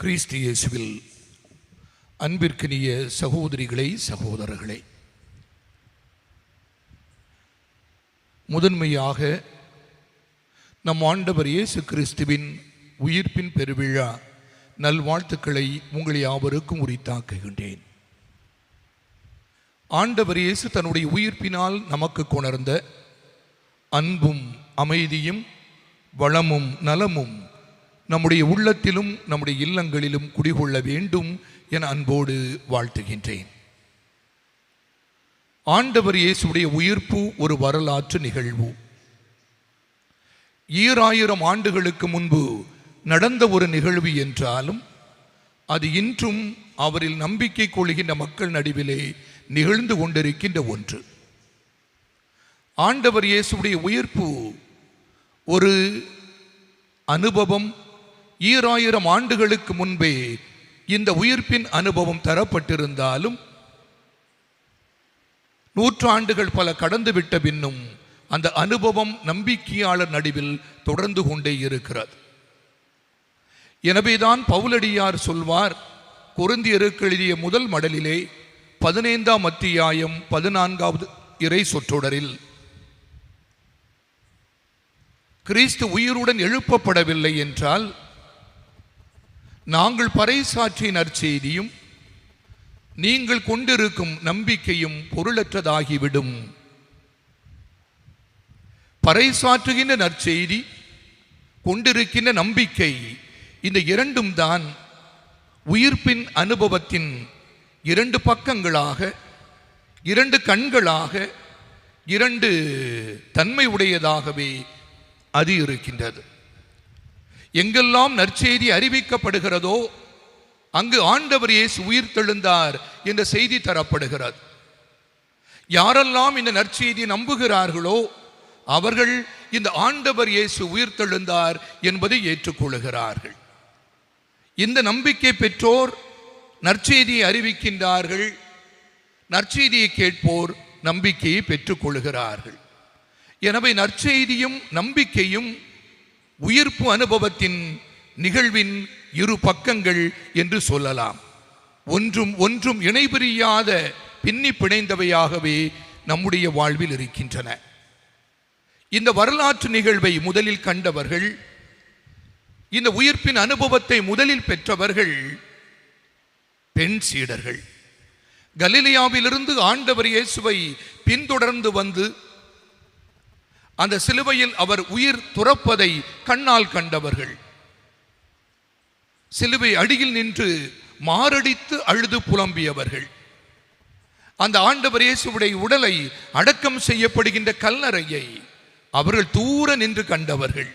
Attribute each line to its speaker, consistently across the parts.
Speaker 1: கிறிஸ்து இயேசுவில் அன்பிற்கினிய சகோதரிகளை சகோதரர்களே. முதன்மையாக நம் ஆண்டவர் இயேசு கிறிஸ்துவின் உயிர்ப்பின் பெருவிழா நல்வாழ்த்துக்களை உங்கள் யாவருக்கும் உரித்தாக்குகின்றேன். ஆண்டவர் இயேசு தன்னுடைய உயிர்ப்பினால் நமக்கு கொணர்ந்த அன்பும் அமைதியும் வளமும் நலமும் நம்முடைய உள்ளத்திலும் நம்முடைய இல்லங்களிலும் குடிகொள்ள வேண்டும் என அன்போடு வாழ்த்துகின்றேன். ஆண்டவர் இயேசுடைய உயிர்ப்பு ஒரு வரலாற்று நிகழ்வு. ஈராயிரம் ஆண்டுகளுக்கு முன்பு நடந்த ஒரு நிகழ்வு என்றாலும் அது இன்றும் அவரில் நம்பிக்கை கொள்கின்ற மக்கள் நடுவிலே நிகழ்ந்து கொண்டிருக்கின்ற ஒன்று. ஆண்டவர் இயேசுடைய உயிர்ப்பு ஒரு அனுபவம் ஈராயிரம் ஆண்டுகளுக்கு முன்பே இந்த உயிர்ப்பின் அனுபவம் தரப்பட்டிருந்தாலும் நூற்றாண்டுகள் பல கடந்துவிட்ட பின்னும் அந்த அனுபவம் நம்பிக்கையாளர் நடுவில் தொடர்ந்து கொண்டே இருக்கிறது. எனவேதான் பவுலடியார் சொல்வார் குருந்தியருக்கு எழுதிய முதல் மடலிலே பதினைந்தாம் அத்தியாயம் பதினான்காவது இறை சொற்றொடரில் கிறிஸ்து உயிருடன் எழுப்பப்படவில்லை என்றால் நாங்கள் பறைசாற்றிய நற்செய்தியும் நீங்கள் கொண்டிருக்கும் நம்பிக்கையும் பொருளற்றதாகிவிடும். பறைசாற்றுகின்ற நற்செய்தி கொண்டிருக்கின்ற நம்பிக்கை இந்த இரண்டும் தான் உயிர்ப்பின் அனுபவத்தின் இரண்டு பக்கங்களாக இரண்டு கண்களாக இரண்டு தன்மை உடையதாகவே அது இருக்கின்றது. எங்கெல்லாம் நற்செய்தி அறிவிக்கப்படுகிறதோ அங்கு ஆண்டவர் இயேசு உயிர் தெழுந்தார் என்ற செய்தி தரப்படுகிறது. யாரெல்லாம் இந்த நற்செய்தி நம்புகிறார்களோ அவர்கள் இந்த ஆண்டவர் இயேசு உயிர் தெழுந்தார் என்பதை ஏற்றுக்கொள்கிறார்கள் இந்த நம்பிக்கை பெற்றோர் நற்செய்தியை அறிவிக்கின்றார்கள் நற்செய்தியை கேட்போர் நம்பிக்கையை பெற்றுக்கொள்கிறார்கள் எனவே நற்செய்தியும் நம்பிக்கையும் உயிர்ப்பு அனுபவத்தின் நிகழ்வின் இரு பக்கங்கள் என்று சொல்லலாம். ஒன்றும் ஒன்றும் இணைபிரியாத பின்னி பிணைந்தவையாகவே நம்முடைய வாழ்வில் இருக்கின்றன. இந்த வரலாற்று நிகழ்வை முதலில் கண்டவர்கள் இந்த உயிர்ப்பின் அனுபவத்தை முதலில் பெற்றவர்கள் பெண் சீடர்கள். கலிலியாவிலிருந்து ஆண்டவர் இயேசுவை பின்தொடர்ந்து வந்து அந்த சிலுவையில் அவர் உயிர் துறப்பதை கண்ணால் கண்டவர்கள். சிலுவை அடியில் நின்று மாரடித்து அழுது புலம்பியவர்கள். அந்த ஆண்டவர் இயேசுடைய உடலை அடக்கம் செய்யப்படுகின்ற கல்லறையை அவர்கள் தூர நின்று கண்டவர்கள்.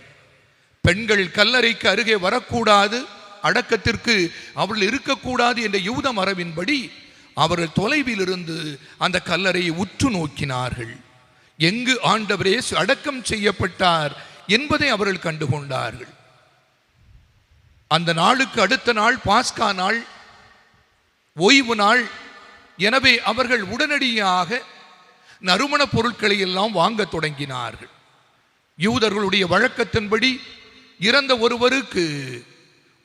Speaker 1: பெண்கள் கல்லறைக்கு அருகே வரக்கூடாது அடக்கத்திற்கு அவர்கள் இருக்கக்கூடாது என்ற யூத மரபின்படி அவர்கள் தொலைவில் இருந்து அந்த கல்லறையை உற்று நோக்கினார்கள். எங்கு ஆண்டவர் இயேசு அடக்கம் செய்யப்பட்டார் என்பதை அவர்கள் கண்டுகொண்டார்கள். அந்த நாளுக்கு அடுத்த நாள் பாஸ்கா நாள் ஓய்வு நாள். எனவே அவர்கள் உடனடியாக நறுமண பொருட்களை எல்லாம் வாங்க தொடங்கினார்கள். யூதர்களுடைய வழக்கத்தின்படி இறந்த ஒருவருக்கு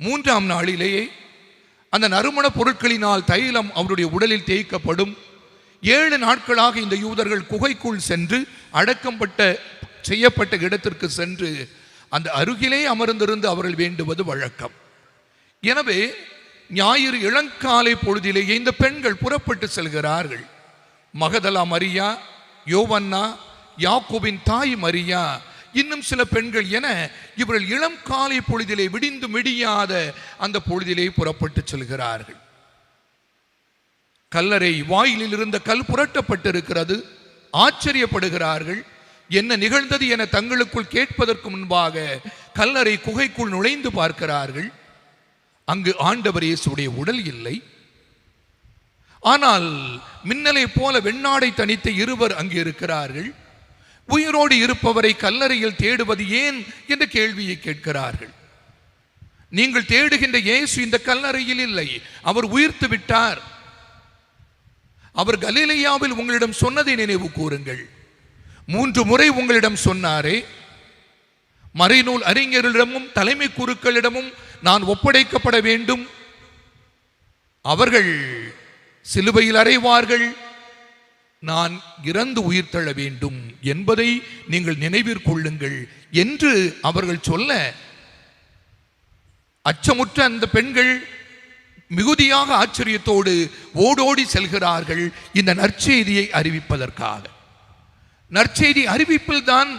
Speaker 1: மூன்றாம் நாளிலேயே அந்த நறுமண பொருட்களினால் தைலம் அவருடைய உடலில் தேய்க்கப்படும். ஏழு நாட்களாக இந்த யூதர்கள் குகைக்குள் சென்று அடக்கம்பட்ட செய்யப்பட்ட இடத்திற்கு சென்று அந்த அருகிலே அமர்ந்திருந்து அவர்கள் வேண்டுவது வழக்கம். எனவே ஞாயிறு இளங்காலை பொழுதிலேயே இந்த பெண்கள் புறப்பட்டு செல்கிறார்கள். மகதலா மரியா யோவன்னா யாக்கோவின் தாய் மரியா இன்னும் சில பெண்கள் என இவர்கள் இளம் காலை பொழுதிலே விடிந்து மிடியாத அந்த பொழுதிலே புறப்பட்டு செல்கிறார்கள். கல்லறை வாயிலில் இருந்த கல் புரட்டப்பட்டிருக்கிறது. ஆச்சரியப்படுகிறார்கள். என்ன நிகழ்ந்தது என தங்களுக்குள் கேட்பதற்கு முன்பாக கல்லறை குகைக்குள் நுழைந்து பார்க்கிறார்கள். அங்கு ஆண்டவர் இயேசுடைய உடல் இல்லை. ஆனால் மின்னலை போல வெண்ணாடை தனித்த இருவர் அங்கு இருக்கிறார்கள். உயிரோடு இருப்பவரை கல்லறையில் தேடுவது ஏன் என்ற கேள்வியை கேட்கிறார்கள். நீங்கள் தேடுகின்ற இயேசு இந்த கல்லறையில் இல்லை. அவர் உயிர்த்து விட்டார். அவர் கலீலியாவில் உங்களிடம் சொன்னதை நினைவு கூறுங்கள். மூன்று முறை உங்களிடம் சொன்னாரே மறைநூல் அறிஞர்களிடமும் தலைமை குருக்களிடமும் நான் ஒப்படைக்கப்பட வேண்டும். அவர்கள் சிலுவையில் அறைவார்கள் நான் இறந்து உயிர் தள்ள வேண்டும் என்பதை நீங்கள் நினைவிற்கொள்ளுங்கள் என்று அவர்கள் சொல்ல அச்சமுற்ற அந்த பெண்கள் மிகுதியாக ஆச்சரியத்தோடு ஓடோடி செல்கிறார்கள் இந்த நற்செய்தியை அறிவிப்பதற்காக. நற்செய்தி அறிவிப்பில் தான்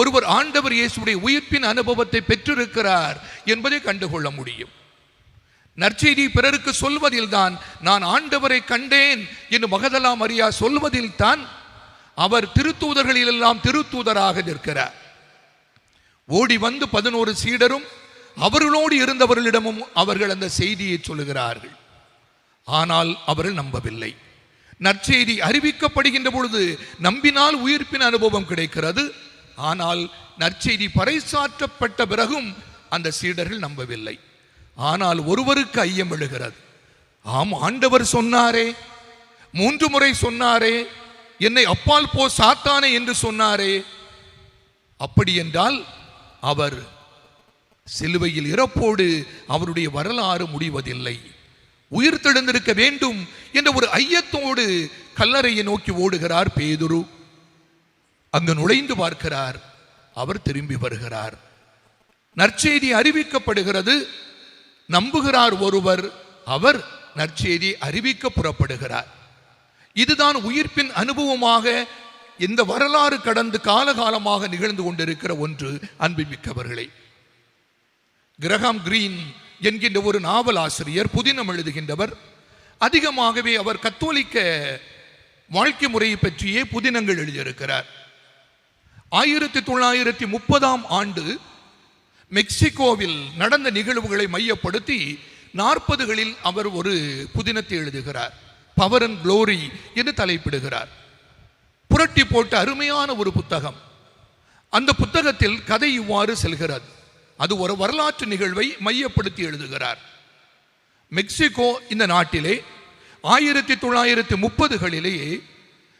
Speaker 1: ஒருவர் ஆண்டவர் இயேசுடைய உயிர்ப்பின் அனுபவத்தை பெற்றிருக்கிறார் என்பதை கண்டுகொள்ள முடியும். நற்செய்தி பிறருக்கு சொல்வதில் தான் நான் ஆண்டவரை கண்டேன் என்று மகதலா மரியா சொல்வதில் தான் அவர் திருத்தூதர்களிலெல்லாம் திருத்தூதராக நிற்கிறார். ஓடி வந்து பதினோரு சீடரும் அவர்களோடு இருந்தவர்களிடமும் அவர்கள் அந்த செய்தியை சொல்லுகிறார்கள். ஆனால் அவர்கள் நம்பவில்லை. நற்செய்தி அறிவிக்கப்படுகின்ற பொழுது நம்பினால் உயிர்ப்பின் அனுபவம் கிடைக்கிறது. ஆனால் நற்செய்தி பறைசாற்றப்பட்ட பிறகும் அந்த சீடர்கள் நம்பவில்லை. ஆனால் ஒருவருக்கு ஐயம் எழுகிறது. ஆம் ஆண்டவர் சொன்னாரே மூன்று முறை சொன்னாரே என்னை அப்பால் போ சாத்தானே என்று சொன்னாரே. அப்படி என்றால் அவர் சிலுவையில் இறப்போடு அவருடைய வரலாறு முடிவதில்லை. உயிர் தெழுந்திருக்க வேண்டும் என்ற ஒரு ஐயத்தோடு கல்லறையை நோக்கி ஓடுகிறார் பேதுரு. அங்கு நுழைந்து பார்க்கிறார். அவர் திரும்பி வருகிறார். நற்செய்தி அறிவிக்கப்படுகிறது. நம்புகிறார் ஒருவர். அவர் நற்செய்தி அறிவிக்க புறப்படுகிறார். இதுதான் உயிர்ப்பின் அனுபவமாக இந்த வரலாறு கடந்து காலகாலமாக நிகழ்ந்து கொண்டிருக்கிற ஒன்று அன்புமிக்கவர்களே. கிரகாம் கிரீன் என்கின்ற ஒரு நாவல் ஆசிரியர் புதினம் எழுதுகின்றவர். அதிகமாகவே அவர் கத்தோலிக்க வாழ்க்கை முறையை பற்றியே புதினங்கள் எழுதியிருக்கிறார். ஆயிரத்தி தொள்ளாயிரத்தி முப்பதாம் ஆண்டு மெக்சிகோவில் நடந்த நிகழ்வுகளை மையப்படுத்தி நாற்பதுகளில் அவர் ஒரு புதினத்தை எழுதுகிறார். பவர் அண்ட் குளோரி என்று தலைப்பிடுகிறார். புரட்டி போட்ட அருமையான ஒரு புத்தகம். அந்த புத்தகத்தில் கதை இவ்வாறு செல்கிறது. அது ஒரு வரலாற்று நிகழ்வை மையப்படுத்தி எழுதுகிறார். மெக்சிகோ இந்த நாட்டிலே ஆயிரத்தி தொள்ளாயிரத்தி முப்பதுகளிலேயே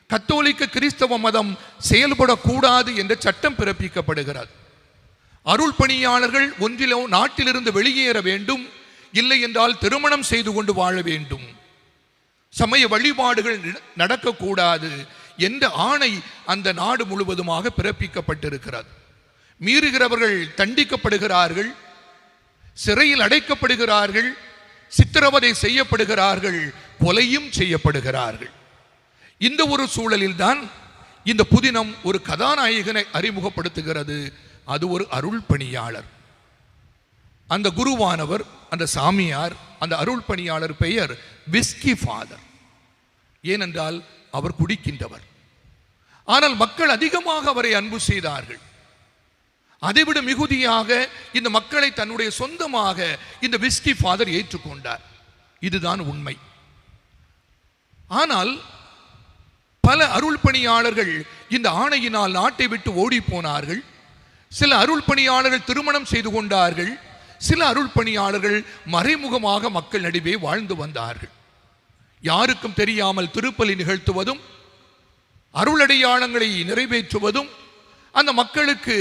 Speaker 1: கத்தோலிக்க கிறிஸ்தவ மதம் செயல்படக்கூடாது என்ற சட்டம் பிறப்பிக்கப்படுகிறது. அருள் பணியாளர்கள் ஒன்றிலோ நாட்டிலிருந்து வெளியேற வேண்டும் இல்லை என்றால் திருமணம் செய்து கொண்டு வாழ வேண்டும். சமய வழிபாடுகள் நடக்கக்கூடாது என்ற ஆணை அந்த நாடு முழுவதுமாக பிறப்பிக்கப்பட்டிருக்கிறது. மீறுகிறவர்கள் தண்டிக்கப்படுகிறார்கள் சிறையில் அடைக்கப்படுகிறார்கள் சித்திரவதை செய்யப்படுகிறார்கள் கொலையும் செய்யப்படுகிறார்கள். இந்த ஒரு சூழலில்தான் இந்த புதினம் ஒரு கதாநாயகனை அறிமுகப்படுத்துகிறது. அது ஒரு அருள் பணியாளர். அந்த குருவானவர் அந்த சாமியார் அந்த அருள் பணியாளர் பெயர் விஸ்கி ஃபாதர். ஏனென்றால் அவர் குடிக்கின்றவர். ஆனால் மக்கள் அதிகமாக அவரை அன்பு செய்தார்கள். அதைவிட மிகுதியாக இந்த மக்களை தன்னுடைய சொந்தமாக இந்த விஸ்கி ஃபாதர் ஏற்றுக்கொண்டார். இதுதான் உண்மை. ஆனால் பல அருள் பணியாளர்கள் இந்த ஆணையினால் நாட்டை விட்டு ஓடி போனார்கள் சில அருள் பணியாளர்கள் திருமணம் செய்து கொண்டார்கள். சில அருள் பணியாளர்கள் மறைமுகமாக மக்கள் நடுவே வாழ்ந்து வந்தார்கள். யாருக்கும் தெரியாமல் திருப்பலி நிகழ்த்துவதும் அருளடையாளங்களை நிறைவேற்றுவதும் அந்த மக்களுக்கு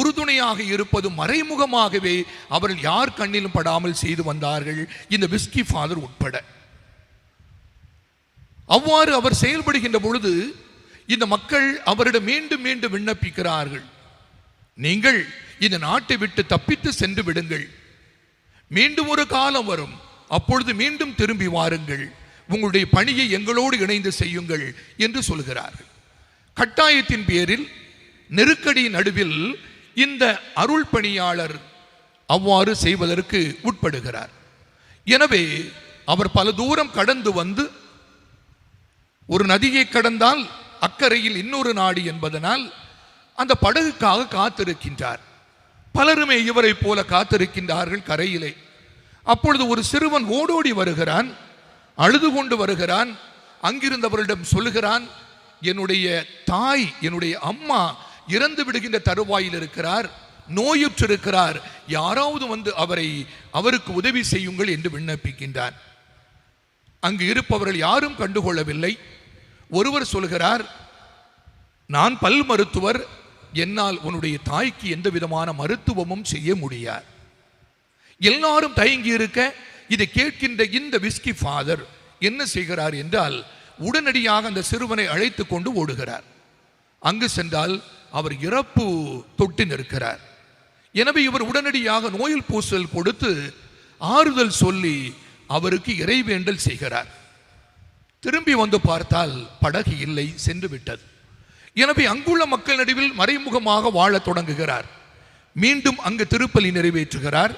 Speaker 1: உறுதுணையாக இருப்பதும் மறைமுகமாகவே அவர்கள் யார் கண்ணிலும் படாமல் செய்து வந்தார்கள் இந்த விஸ்கி ஃபாதர் உட்பட. அவ்வாறு அவர் செயல்படுகின்ற பொழுது இந்த மக்கள் அவரிடம் மீண்டும் மீண்டும் விண்ணப்பிக்கிறார்கள். நீங்கள் இந்த நாட்டை விட்டு தப்பித்து சென்று விடுங்கள். மீண்டும் ஒரு காலம் வரும். அப்பொழுது மீண்டும் திரும்பி வாருங்கள். உங்களுடைய பணியை எங்களோடு இணைந்து செய்யுங்கள் என்று சொல்கிறார்கள். கட்டாயத்தின் பேரில் நெருக்கடி நடுவில் இந்த அருள் பணியாளர் அவ்வாறு செய்வதற்கு உட்படுகிறார். எனவே அவர் பல தூரம் கடந்து வந்து ஒரு நதியை கடந்தால் அக்கறையில் இன்னொரு நாடு என்பதனால் அந்த படகுக்காக காத்திருக்கின்றார். பலருமே இவரை போல காத்திருக்கின்றார்கள் கரையிலே. அப்பொழுது ஒரு சிறுவன் ஓடோடி வருகிறான் அழுது கொண்டு வருகிறான் அங்கிருந்தவரிடம் சொல்லுகிறான் என்னுடைய தாய் என்னுடைய அம்மா இறந்து விடுகின்ற தருவாயில் இருக்கிறார் நோயுற்றிருக்கிறார். யாராவது வந்து அவரை அவருக்கு உதவி செய்யுங்கள் என்று விண்ணப்பிக்கின்றார். அங்கு இருப்பவர்கள் யாரும் கண்டுகொள்ளவில்லை. ஒருவர் சொல்கிறார் நான் பல் மருத்துவர் என்னால் உன்னுடைய தாய்க்கு எந்த விதமான மருத்துவமும் செய்ய முடியாது. எல்லாரும் தயங்கி இருக்க இதை கேட்கின்ற இந்த விஸ்கி ஃபாதர் என்ன செய்கிறார் என்றால் உடனடியாக அந்த சிறுவனை அழைத்து கொண்டு ஓடுகிறார். அங்கு சென்றால் அவர் இறப்பு தொட்டு நிற்கிறார். எனவே இவர் உடனடியாக நோயில் பூசல் கொடுத்து ஆறுதல் சொல்லி அவருக்கு இறைவேண்டல் செய்கிறார். திரும்பி வந்து பார்த்தால் படகு இல்லை சென்று விட்டது. எனவே அங்குள்ள மக்கள் நடுவில் மறைமுகமாக வாழத் தொடங்குகிறார். மீண்டும் அங்கு திருப்பலி நிறைவேற்றுகிறார்.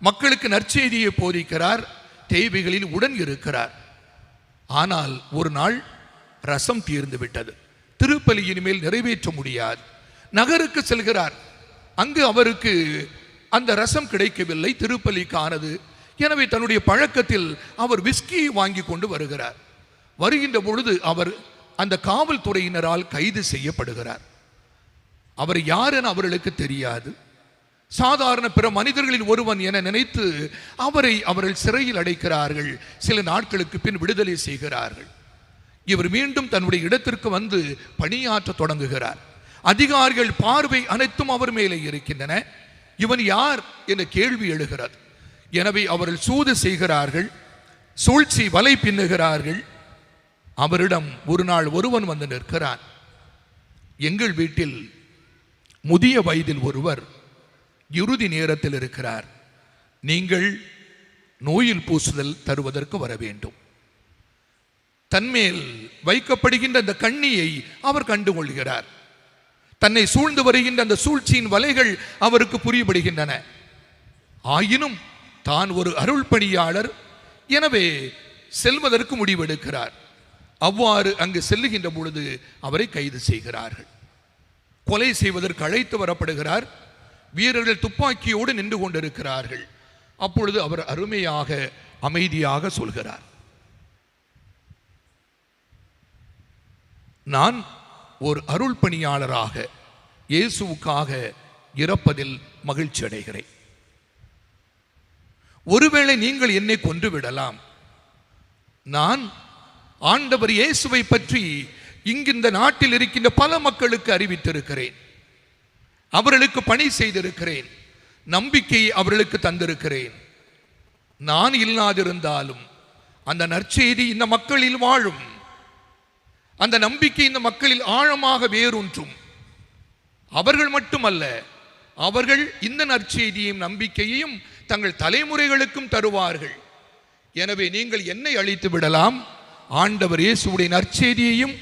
Speaker 1: மக்களுக்கு நற்செய்தியை போதிக்கிறார். தேவைகளில் உடன் இருக்கிறார். ஆனால் ஒரு நாள் ரசம் தீர்ந்து விட்டது. திருப்பலி இனிமேல் நிறைவேற்ற முடியாது. நகருக்கு செல்கிறார். அங்கு அவருக்கு அந்த ரசம் கிடைக்கவில்லை திருப்பலிக்கானது எனவே தன்னுடைய பழக்கத்தில் அவர் விஸ்கியை வாங்கி கொண்டு வருகிறார். வருகின்ற பொழுது அவர் அந்த காவல்துறையினரால் கைது செய்யப்படுகிறார். அவர் யார் என அவர்களுக்கு தெரியாது. சாதாரண பிற மனிதர்களில் ஒருவன் என நினைத்து அவரை அவர்கள் சிறையில் அடைக்கிறார்கள். சில நாட்களுக்கு பின் விடுதலை செய்கிறார்கள். இவர் மீண்டும் தன்னுடைய இடத்திற்கு வந்து பணியாற்ற தொடங்குகிறார். அதிகாரிகள் பார்வை அனைத்தும் அவர் மேலே இருக்கின்றன. இவன் யார் என்ற கேள்வி எழுகிறது. எனவே அவர்கள் சூது செய்கிறார்கள் சூழ்ச்சி வலை பின்னுகிறார்கள். அவரிடம் ஒரு நாள் ஒருவன் வந்து நிற்கிறான். எங்கள் வீட்டில் முதிய வயதில் ஒருவர் இறுதி நேரத்தில் இருக்கிறார். நீங்கள் நோயில் பூசுதல் தருவதற்கு வர வேண்டும். தன்மேல் வைக்கப்படுகின்ற அந்த கண்ணியை அவர் கண்டுகொள்கிறார். தன்னை சூழ்ந்து வருகின்ற அந்த சூழ்ச்சியின் வலைகள் அவருக்கு புரியப்படுகின்றன. ஆயினும் தான் ஒரு அருள் பணியாளர் எனவே செல்வதற்கு முடிவெடுக்கிறார். அவ்வாறு அங்கு செல்லுகின்ற பொழுது அவரை கைது செய்கிறார்கள். கொலை செய்வதற்கு அழைத்து வரப்படுகிறார். வீரர்கள் துப்பாக்கியோடு நின்று கொண்டிருக்கிறார்கள். அப்பொழுது அவர் அருமையாக அமைதியாக சொல்கிறார். நான் ஒரு அருள் பணியாளராக இயேசுவுக்காக இறப்பதில் மகிழ்ச்சி அடைகிறேன். ஒருவேளை நீங்கள் என்னை கொன்று விடலாம். நான் ஆண்டவர் இயேசுவை பற்றி இங்கு இந்த நாட்டில் இருக்கின்ற பல மக்களுக்கு அறிவித்திருக்கிறேன். அவர்களுக்கு பணி செய்திருக்கிறேன். நம்பிக்கையை அவர்களுக்கு தந்திருக்கிறேன். நான் இல்லாதிருந்தாலும் அந்த நற்செய்தி இந்த மக்களில் வாழும். அந்த நம்பிக்கை இந்த மக்களில் ஆழமாக வேரூன்றும். அவர்கள் மட்டுமல்ல அவர்கள் இந்த நற்செய்தியையும் நம்பிக்கையையும் தங்கள் தலைமுறைகளுக்கும் தருவார்கள். எனவே நீங்கள் என்னை அழித்து விடலாம். ஆண்டவர் இயேசுடைய நற்செய்தியையும்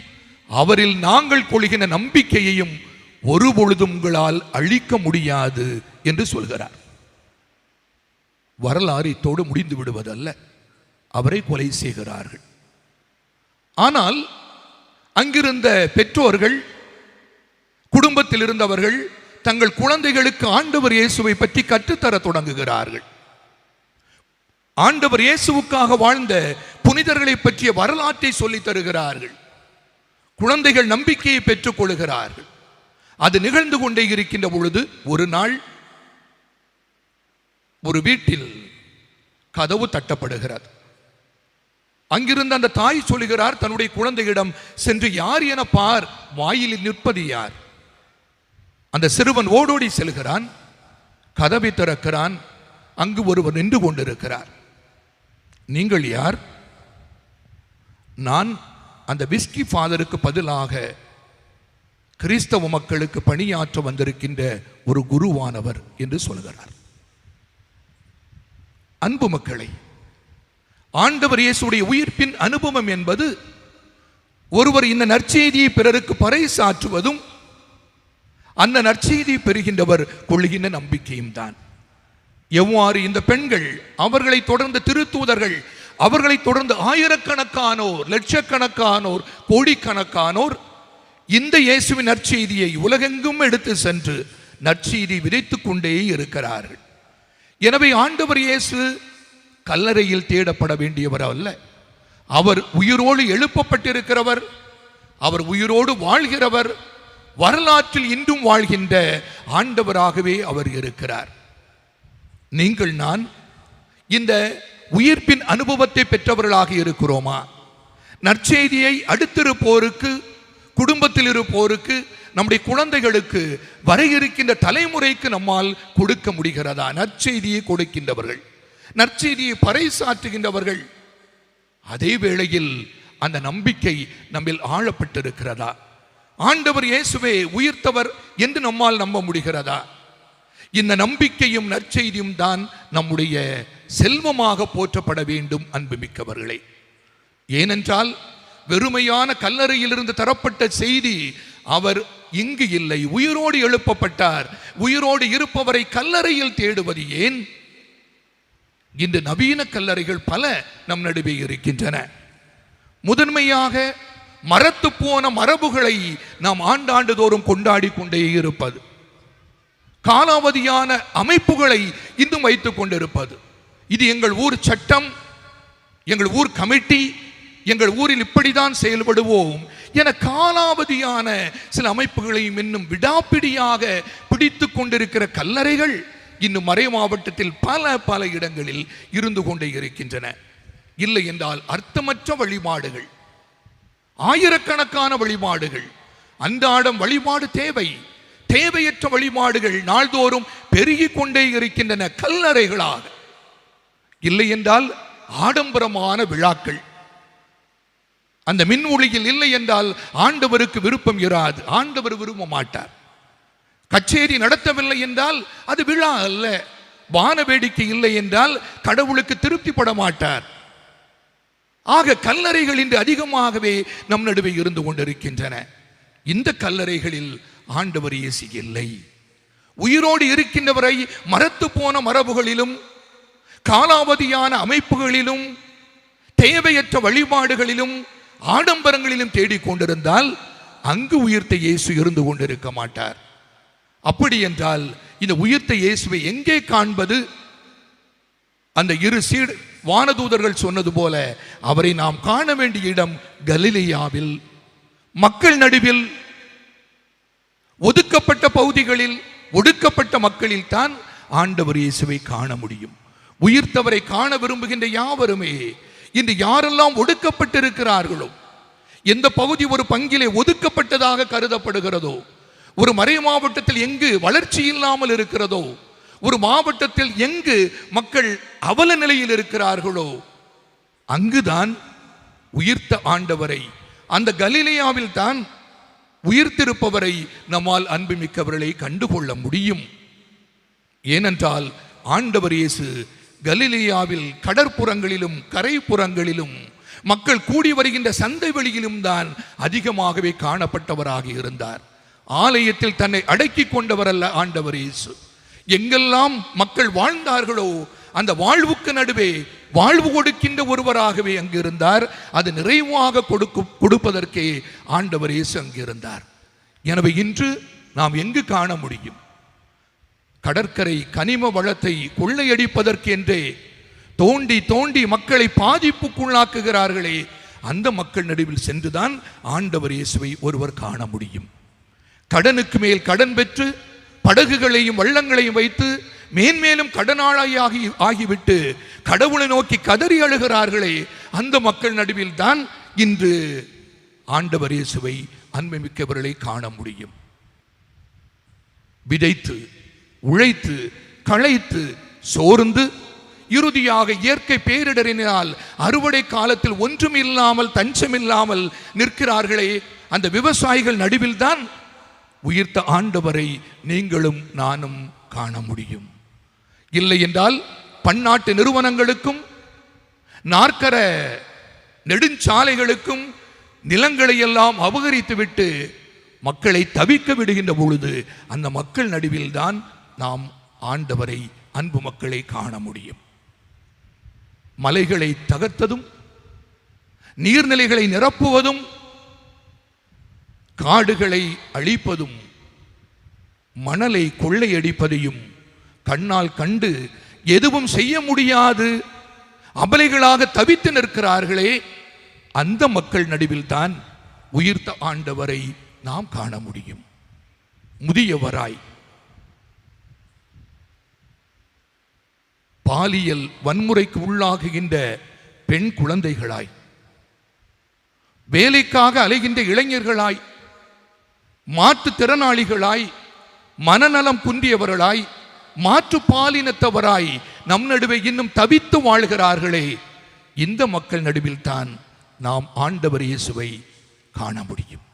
Speaker 1: அவரில் நாங்கள் கொள்கிற நம்பிக்கையையும் ஒருபொழுதும் உங்களால் அழிக்க முடியாது என்று சொல்கிறார். வரலாறு இத்தோடு முடிந்து விடுவதல்ல. அவரை கொலை செய்கிறார்கள். ஆனால் அங்கிருந்த பெற்றோர்கள் குடும்பத்தில் இருந்தவர்கள் தங்கள் குழந்தைகளுக்கு ஆண்டவர் இயேசுவை பற்றி கற்றுத்தர தொடங்குகிறார்கள். ஆண்டவர் இயேசுவுக்காக வாழ்ந்த புனிதர்களை பற்றிய வரலாற்றை சொல்லித் தருகிறார்கள். குழந்தைகள் நம்பிக்கையை பெற்றுக் கொள்கிறார்கள். அது நிகழ்ந்து கொண்டே இருக்கின்ற பொழுது ஒரு நாள் ஒரு வீட்டில் கதவு தட்டப்படுகிறது. அங்கிருந்து அந்த தாய் சொல்லுகிறார் தன்னுடைய குழந்தையிடம் சென்று யார் என பார் வாயிலில் நிற்பது யார்? அந்த சிறுவன் ஓடோடி செல்கிறான் கதவை திறக்கிறான் அங்கு ஒருவர் நின்று கொண்டிருக்கிறார். நீங்கள் யார்? நான் அந்த விஸ்கி ஃபாதருக்கு பதிலாக கிறிஸ்தவ மக்களுக்கு பணியாற்ற வந்திருக்கின்ற ஒரு குருவானவர் என்று சொல்கிறார். அன்பு மக்களை ஆண்டவர் இயேசுடைய உயிர்ப்பின் அனுபவம் என்பது ஒருவர் இந்த நற்செய்தியை பிறருக்கு பறைசாற்றுவதும் அந்த நற்செய்தியை பெறுகின்றவர் கொள்ளுகின்ற நம்பிக்கையும் தான். எவ்வாறு இந்த பெண்கள் அவர்களை தொடர்ந்து திருத்தூதர்கள் அவர்களை தொடர்ந்து ஆயிரக்கணக்கானோர் லட்சக்கணக்கானோர் கோடிக்கணக்கானோர் இந்த இயேசுவின் நற்செய்தியை உலகெங்கும் எடுத்து சென்று நற்செய்தி விதைத்துக் கொண்டே இருக்கிறார்கள். எனவே ஆண்டவர் இயேசு கல்லறையில் தேடப்பட வேண்டியவர் அல்ல. அவர் உயிரோடு எழுப்பப்பட்டிருக்கிறவர் அவர் உயிரோடு வாழ்கிறவர் வரலாற்றில் இன்றும் வாழ்கின்ற ஆண்டவராகவே அவர் இருக்கிறார். நீங்கள் நான் இந்த உயிர்ப்பின் அனுபவத்தை பெற்றவர்களாக இருக்கிறோமா? நற்செய்தியை அடுத்திருப்போருக்கு குடும்பத்தில் இருப்போருக்கு நம்முடைய குழந்தைகளுக்கு வர இருக்கின்ற தலைமுறைக்கு நம்மால் கொடுக்க முடிகிறதா? நற்செய்தியை கொடுக்கின்றவர்கள். நற்செய்தியை பறைசாற்றுகின்றவர்கள் அதே வேளையில் அந்த நம்பிக்கை நம்மில் ஆழப்பட்டிருக்கிறதா? ஆண்டவர் இயேசுவே உயிர்த்தவர் என்று நம்மால் நம்ப முடிகிறதா? இந்த நம்பிக்கையும் நற்செய்தியும் தான் நம்முடைய செல்வமாக போற்றப்பட வேண்டும் அன்புமிக்கவர்களே. ஏனென்றால் வெறுமையான கல்லறையிலிருந்து தரப்பட்ட செய்தி அவர் இங்கு இல்லை உயிரோடு எழுப்பப்பட்டார். உயிரோடு இருப்பவரை கல்லறையில் தேடுவது ஏன்? இன்று நவீன கல்லறைகள் பல நம் நடுவே இருக்கின்றன. முதன்மையாக மரத்து போன மரபுகளை நாம் ஆண்டாண்டுதோறும் கொண்டாடி கொண்டே இருப்பது. காலாவதியான அமைப்புகளை இன்னும் வைத்துக் கொண்டிருப்பது. இது எங்கள் ஊர் சட்டம் எங்கள் ஊர் கமிட்டி எங்கள் ஊரில் இப்படிதான் செயல்படுவோம் என காலாவதியான சில அமைப்புகளையும் இன்னும் விடாப்பிடியாக பிடித்து கொண்டிருக்கிற கல்லறைகள். இன்னும் மறை மாவட்டத்தில் பல பல இடங்களில் இருந்து கொண்டே இருக்கின்றன. இல்லை என்றால் அர்த்தமற்ற வழிபாடுகள் ஆயிரக்கணக்கான வழிபாடுகள் அன்றாடம் வழிபாடு தேவை. தேவையற்ற வழிபாடுகள் நாள்தோறும் பெருகிக் கொண்டே இருக்கின்றன கல்லறைகளாக. இல்லை என்றால் ஆடம்பரமான விழாக்கள். அந்த மின் ஒளியில் இல்லை என்றால் ஆண்டவருக்கு விருப்பம் இராது. ஆண்டவர் விரும்ப மாட்டார் கச்சேரி நடத்தவில்லை என்றால் அது விழா அல்ல. வான வேடிக்கை இல்லை என்றால் கடவுளுக்கு திருப்திப்பட மாட்டார். ஆக கல்லறைகள் இன்று அதிகமாகவே நம் நடுவே இருந்து கொண்டிருக்கின்றன. இந்த கல்லறைகளில் ஆண்டவர் இயேசு இல்லை. உயிரோடு இருக்கின்றவரை மரத்து போன மரபுகளிலும் காலாவதியான அமைப்புகளிலும் தேவையற்ற வழிபாடுகளிலும் ஆடம்பரங்களிலும் தேடிக் கொண்டிருந்தால் அங்கு உயிர்த்த இயேசு இருந்து கொண்டிருக்க மாட்டார். அப்படி என்றால் இந்த உயிர்த்த இயேசுவை எங்கே காண்பது? அந்த இரு சீடு வானதூதர்கள் சொன்னது போல அவரை நாம் காண வேண்டிய இடம் கலிலேயாவில். மக்கள் நடுவில் ஒதுக்கப்பட்ட பகுதிகளில் ஒடுக்கப்பட்ட மக்களில் தான் ஆண்டவர் இயேசுவை காண முடியும். உயிர்த்தவரை காண விரும்புகின்ற யாவருமே இன்று யாரெல்லாம் ஒடுக்கப்பட்டிருக்கிறார்களோ எந்த பகுதி ஒரு பங்கிலே ஒதுக்கப்பட்டதாக கருதப்படுகிறதோ ஒரு மறை மாவட்டத்தில் எங்கு வளர்ச்சி இல்லாமல் இருக்கிறதோ ஒரு மாவட்டத்தில் எங்கு மக்கள் அவல நிலையில் இருக்கிறார்களோ அங்குதான் உயிர்த்த ஆண்டவரை அந்த கலிலேயாவில் தான் உயிர்த்திருப்பவரை நம்மால் அன்புமிக்கவர்களை கண்டுகொள்ள முடியும். ஏனென்றால் ஆண்டவர் இயேசு கலிலேயாவில் கடற்புறங்களிலும் கரைப்புறங்களிலும் மக்கள் கூடி வருகின்ற சந்தை வெளியிலும் தான் அதிகமாகவே காணப்பட்டவராக இருந்தார். ஆலயத்தில் தன்னை அடக்கி கொண்டவர் அல்ல ஆண்டவர் இயேசு. எங்கெல்லாம் மக்கள் வாழ்ந்தார்களோ அந்த வாழ்வுக்கு நடுவே வாழ்வு கொடுக்கின்ற ஒருவராகவே அங்கு இருந்தார் அது நிறைவாக கொடுக்கும் கொடுப்பதற்கே ஆண்டவர் இயேசு அங்கு இருந்தார் எனவே இன்று நாம் எங்கு காண முடியும்? கடற்கரை கனிம வளத்தை கொள்ளையடிப்பதற்கென்றே தோண்டி தோண்டி மக்களை பாதிப்புக்குள்ளாக்குகிறார்களே அந்த மக்கள் நடுவில் சென்றுதான் ஆண்டவர் இயேசுவை ஒருவர் காண முடியும். கடனுக்கு மேல் கடன் பெற்று படகுகளையும் வள்ளங்களையும் வைத்து மேன்மேலும் கடனாளாயாகி ஆகிவிட்டு கடவுளை நோக்கி கதறி அழுகிறார்களே அந்த மக்கள் நடுவில் தான் இன்று ஆண்டவர் இயேசுவை அன்புமிக்கவர்களை காண முடியும். விதைத்து உழைத்து களைத்து சோர்ந்து இறுதியாக இயற்கை பேரிடரினால் அறுவடை காலத்தில் ஒன்றும் இல்லாமல் தஞ்சம் இல்லாமல் நிற்கிறார்களே அந்த விவசாயிகள் நடுவில் தான் உயிர்த்த ஆண்டவரை நீங்களும் நானும் காண முடியும். இல்லை என்றால் பன்னாட்டு நிறுவனங்களுக்கும் நாற்கர நெடுஞ்சாலைகளுக்கும் நிலங்களை எல்லாம் அபகரித்துவிட்டு மக்களை தவிக்க விடுகின்ற பொழுது அந்த மக்கள் நடுவில் தான் நாம் ஆண்டவரை அன்பு மக்களை காண முடியும். மலைகளை தகர்த்ததும் நீர்நிலைகளை நிரப்புவதும் காடுகளை அழிப்பதும் மணலை கொள்ளையடிப்பதையும் கண்ணால் கண்டு எதுவும் செய்ய முடியாது. அபலைகளாக தவித்து நிற்கிறார்களே. அந்த மக்கள் நடுவில் தான் உயிர்த்த ஆண்டவரை நாம் காண முடியும். முதியவராய். பாலியல் வன்முறைக்கு உள்ளாகுகின்ற பெண் குழந்தைகளாய். வேலைக்காக அலைகின்ற இளைஞர்களாய். மாற்றுத்திறனாளிகளாய் மனநலம் குன்றியவர்களாய் மாற்று பாலினத்தவராய் நம் நடுவே இன்னும் தவித்து வாழ்கிறார்களே. இந்த மக்கள் நடுவில் தான் நாம் ஆண்டவர் இயேசுவை காண முடியும்.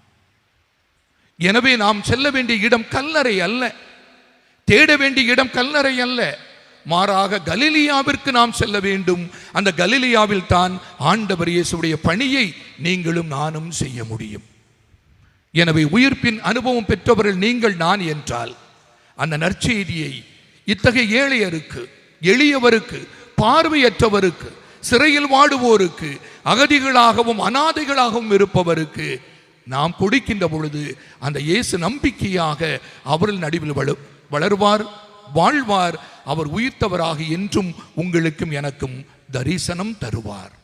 Speaker 1: எனவே நாம் செல்ல வேண்டிய இடம் கல்லறை அல்ல. தேட வேண்டிய இடம் கல்லறை அல்ல. மாறாக கலிலியாவிற்கு நாம் செல்ல வேண்டும். அந்த கலிலியாவில் தான் ஆண்டவர் இயேசுடைய பணியை நீங்களும் நானும் செய்ய முடியும். எனவே உயிர்ப்பின் அனுபவம் பெற்றவர்கள் நீங்கள் நான் என்றால் அந்த நற்செய்தியை இத்தகைய ஏழையருக்கு எளியவருக்கு பார்வையற்றவருக்கு சிறையில் வாடுவோருக்கு அகதிகளாகவும் அனாதைகளாகவும் இருப்பவருக்கு நாம் கொடுக்கின்ற பொழுது அந்த இயேசு நம்பிக்கையாக அவர்கள் நடுவில் வள வளருவார் வாழ்வார் அவர் உயிர்த்தவராக என்றும் உங்களுக்கும் எனக்கும் தரிசனம் தருவார்.